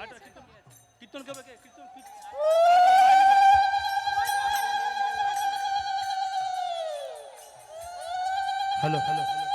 আচ্ছা, আচ্ছা। কীর্তন কবে kirtan. Hello hello hello.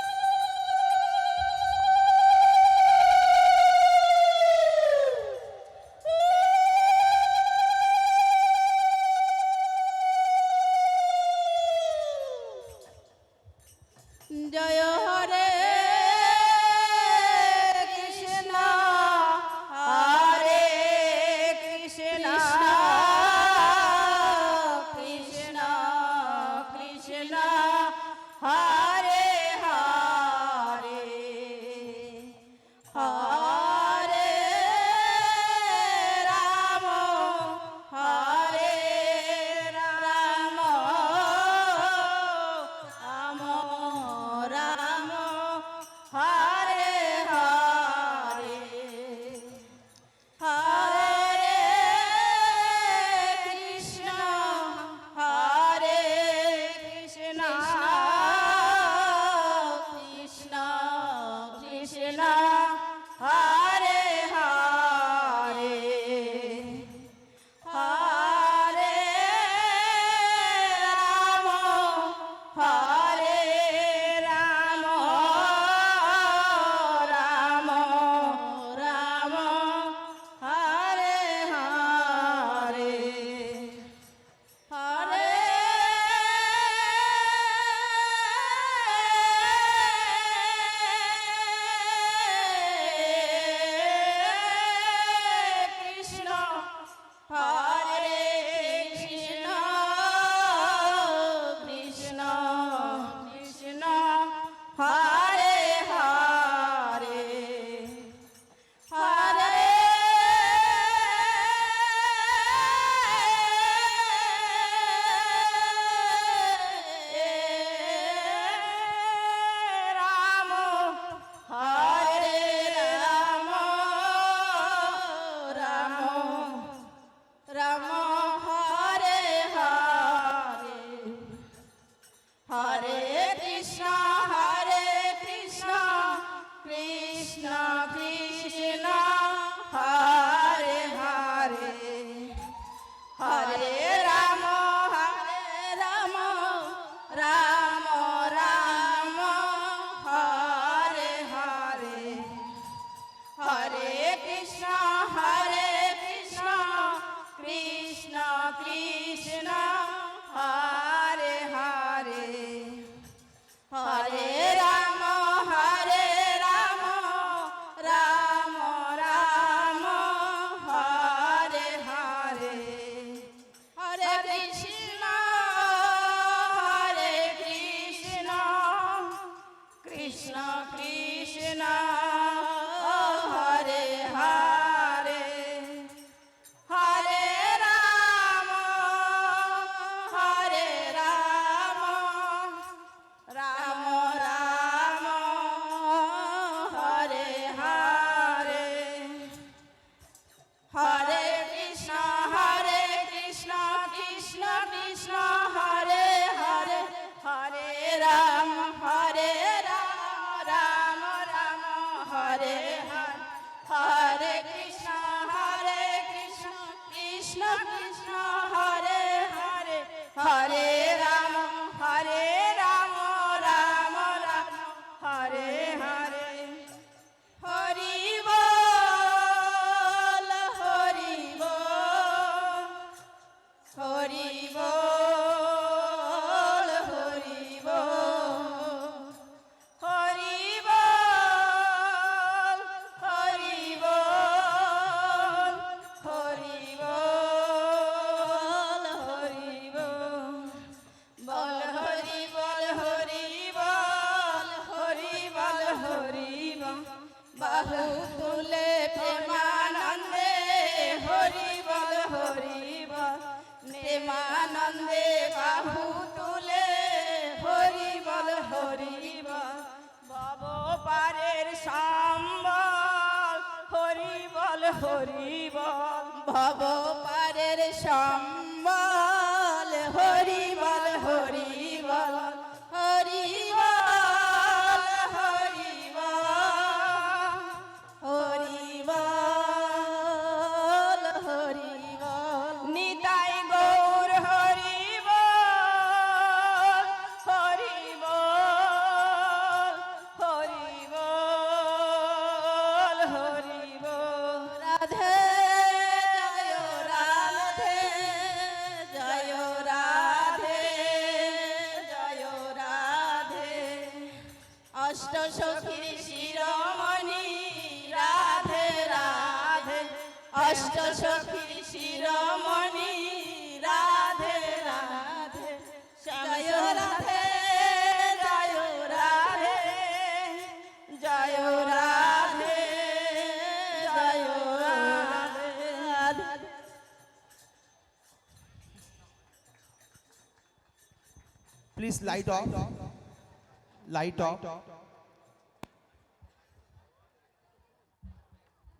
Allah Hari বল ভব রাধে, জয় রাধে জয় রাধে জয় রাধে। অষ্ট সখী শিরোমণি, রাধে রাধে। অষ্ট সখী শিরোমণি Please light off. Light off.